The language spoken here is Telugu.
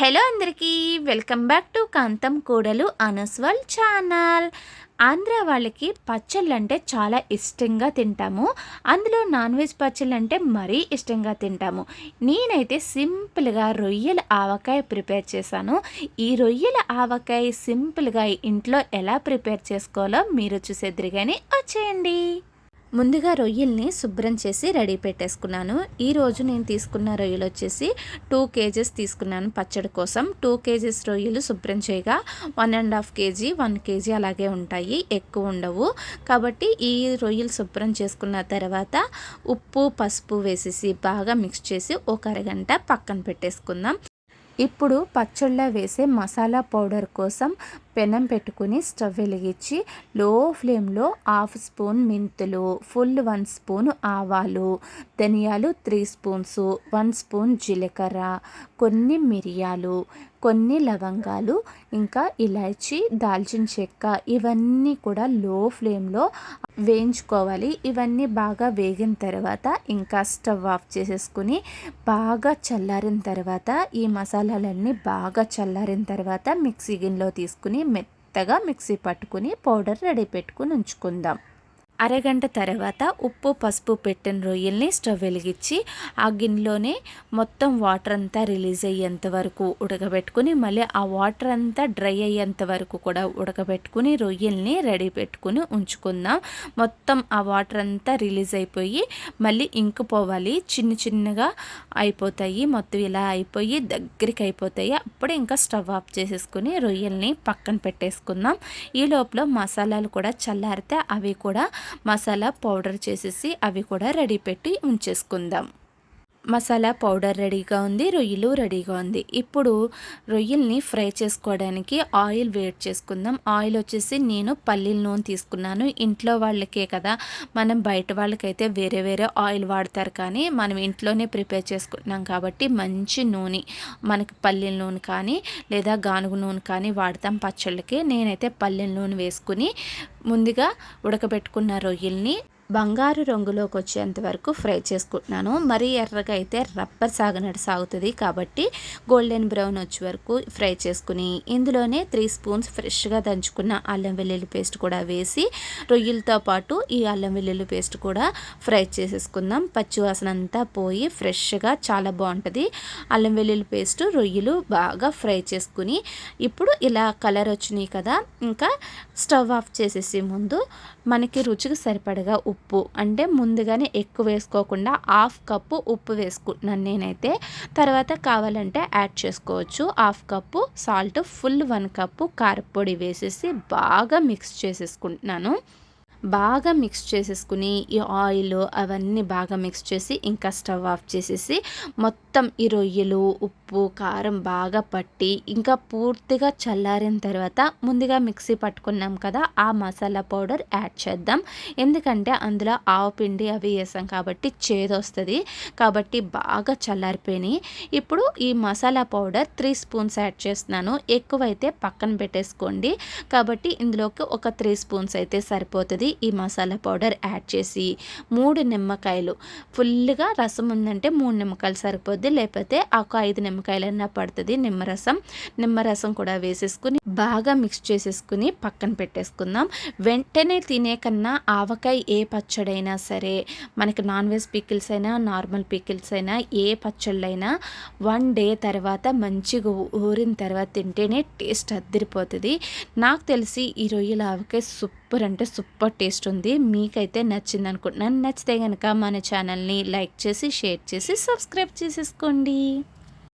హలో అందరికీ వెల్కమ్ బ్యాక్ టు కాంతం కూడలు అనస్వల్ ఛానల్. ఆంధ్ర వాళ్ళకి పచ్చళ్ళు అంటే చాలా ఇష్టంగా తింటాము. అందులో నాన్ వెజ్ పచ్చళ్ళు అంటే మరీ ఇష్టంగా తింటాము. నేనైతే సింపుల్గా రొయ్యల ఆవకాయ ప్రిపేర్ చేశాను. ఈ రొయ్యల ఆవకాయ సింపుల్గా ఇంట్లో ఎలా ప్రిపేర్ చేసుకోవాలో మీరు చూసేద్దరు కానీ వచ్చేయండి. ముందుగా రొయ్యల్ని శుభ్రం చేసి రెడీ పెట్టేసుకున్నాను. ఈరోజు నేను తీసుకున్న రొయ్యలు వచ్చేసి టూ కేజెస్ తీసుకున్నాను పచ్చడి కోసం. టూ కేజెస్ రొయ్యలు శుభ్రం చేయగా one and half KG one KG అలాగే ఉంటాయి. ఎక్కువ ఉండవు. కాబట్టి ఈ రొయ్యలు శుభ్రం చేసుకున్న తర్వాత ఉప్పు పసుపు వేసేసి బాగా మిక్స్ చేసి ఒక అరగంట పక్కన పెట్టేసుకుందాం. ఇప్పుడు పచ్చళ్ళ వేసే మసాలా పౌడర్ కోసం పెనం పెట్టుకుని స్టవ్ వెలిగించి లో ఫ్లేమ్లో హాఫ్ స్పూన్ మెంతులు ఫుల్ వన్ స్పూన్ ఆవాలు ధనియాలు త్రీ స్పూన్స్ వన్ స్పూన్ జీలకర్ర కొన్ని మిరియాలు కొన్ని లవంగాలు ఇంకా ఇలాచి దాల్చిన చెక్క ఇవన్నీ కూడా లో ఫ్లేమ్లో వేయించుకోవాలి. ఇవన్నీ బాగా వేగిన తర్వాత ఇంకా స్టవ్ ఆఫ్ చేసేసుకుని బాగా చల్లారిన తర్వాత ఈ మసాలాలన్నీ బాగా చల్లారిన తర్వాత మిక్సీ గిన్నెలో తీసుకుని మెత్తగా మిక్సీ పట్టుకుని పౌడర్ రెడీ పెట్టుకుని ఉంచుకుందాం. అరగంట తర్వాత ఉప్పు పసుపు పెట్టిన రొయ్యల్ని స్టవ్ వెలిగించి ఆ గిన్నెలోనే మొత్తం వాటర్ అంతా రిలీజ్ అయ్యేంత వరకు ఉడకబెట్టుకుని మళ్ళీ ఆ వాటర్ అంతా డ్రై అయ్యేంత వరకు కూడా ఉడకబెట్టుకుని రొయ్యల్ని రెడీ పెట్టుకుని ఉంచుకుందాం. మొత్తం ఆ వాటర్ అంతా రిలీజ్ అయిపోయి మళ్ళీ ఇంకిపోవాలి చిన్న చిన్నగా అయిపోతాయి. మొత్తం ఇలా అయిపోయి దగ్గరికి అయిపోతాయి. అప్పుడు ఇంకా స్టవ్ ఆఫ్ చేసేసుకుని రొయ్యల్ని పక్కన పెట్టేసుకుందాం. ఈ లోపల మసాలాలు కూడా చల్లారితే అవి కూడా మసాలా పౌడర్ చేసేసి అవి కూడా రెడీ పెట్టి ఉంచేసుకుందాం. మసాలా పౌడర్ రెడీగా ఉంది రొయ్యలు రెడీగా ఉంది. ఇప్పుడు రొయ్యల్ని ఫ్రై చేసుకోవడానికి ఆయిల్ వేట్ చేసుకుందాం. ఆయిల్ వచ్చేసి నేను పల్లీల నూనె తీసుకున్నాను. ఇంట్లో వాళ్ళకే కదా. మనం బయట వాళ్ళకైతే వేరే వేరే ఆయిల్ వాడతారు కానీ మనం ఇంట్లోనే ప్రిపేర్ చేసుకుంటున్నాం కాబట్టి మంచి నూనె. మనకి పల్లీల నూనె కానీ లేదా గానుగు నూనె కానీ వాడతాం పచ్చళ్ళకి. నేనైతే పల్లీల నూనె వేసుకుని ముందుగా ఉడకబెట్టుకున్న రొయ్యల్ని బంగారు రంగులోకి వచ్చేంత వరకు ఫ్రై చేసుకుంటున్నాను. మరీ ఎర్రగా అయితే రబ్బర్ సాగనట్టు సాగుతుంది కాబట్టి గోల్డెన్ బ్రౌన్ వచ్చే వరకు ఫ్రై చేసుకుని ఇందులోనే త్రీ స్పూన్స్ ఫ్రెష్గా దంచుకున్న అల్లం వెల్లుల్లి పేస్ట్ కూడా వేసి రొయ్యలతో పాటు ఈ అల్లం వెల్లుల్లి పేస్ట్ కూడా ఫ్రై చేసేసుకుందాం. పచ్చివాసన అంతా పోయి ఫ్రెష్గా చాలా బాగుంటుంది. అల్లం వెల్లుల్లి పేస్ట్ రొయ్యలు బాగా ఫ్రై చేసుకుని ఇప్పుడు ఇలా కలర్ వచ్చినాయి కదా ఇంకా స్టవ్ ఆఫ్ చేసేసి ముందు మనకి రుచికి సరిపడగా ఉప్పు ఉప్పు. అంటే ముందుగానే ఎక్కువ వేసుకోకుండా హాఫ్ కప్పు ఉప్పు వేసుకుంటున్నాను నేనైతే తర్వాత కావాలంటే యాడ్ చేసుకోవచ్చు. Half cup salt full one cup కారపొడి వేసేసి బాగా మిక్స్ చేసేసుకుంటున్నాను. బాగా మిక్స్ చేసేసుకుని ఈ ఆయిల్ అవన్నీ బాగా మిక్స్ చేసి ఇంకా స్టవ్ ఆఫ్ చేసేసి మొత్తం ఈ రొయ్యలు ఉప్పు కారం బాగా పట్టి ఇంకా పూర్తిగా చల్లారిన తర్వాత ముందుగా మిక్సీ పట్టుకున్నాం కదా ఆ మసాలా పౌడర్ యాడ్ చేద్దాం. ఎందుకంటే అందులో ఆవు పిండి అవి వేసాం కాబట్టి చేదొస్తుంది కాబట్టి బాగా చల్లారిపోయినాయి. ఇప్పుడు ఈ masala powder three spoons add చేస్తున్నాను. ఎక్కువైతే పక్కన పెట్టేసుకోండి. కాబట్టి ఇందులోకి ఒక త్రీ స్పూన్స్ అయితే సరిపోతుంది. ఈ మసాలా పౌడర్ యాడ్ చేసి మూడు నిమ్మకాయలు. ఫుల్గా రసం ఉందంటే మూడు నిమ్మకాయలు సరిపోద్ది. లేకపోతే ఒక ఐదు నిమ్మకాయలన్నా పడుతుంది నిమ్మరసం. నిమ్మరసం కూడా వేసేసుకుని బాగా మిక్స్ చేసేసుకుని పక్కన పెట్టేసుకుందాం. వెంటనే తినే కన్నా ఆవకాయ ఏ పచ్చడైనా సరే మనకి నాన్ వెజ్ పికిల్స్ అయినా నార్మల్ పికిల్స్ అయినా ఏ పచ్చళ్ళైనా వన్ డే తర్వాత మంచిగా ఊరిన తర్వాత తింటేనే టేస్ట్ అద్దరిపోతుంది. నాకు తెలిసి ఈ రొయ్యల ఆవకాయ సూపర్ సూపర్ అంటే సూపర్ టేస్ట్ ఉంది. మీకైతే నచ్చింది అనుకుంటున్నాను నచ్చితే కనుక మన ఛానల్ని లైక్ చేసి షేర్ చేసి సబ్స్క్రైబ్ చేసేసుకోండి.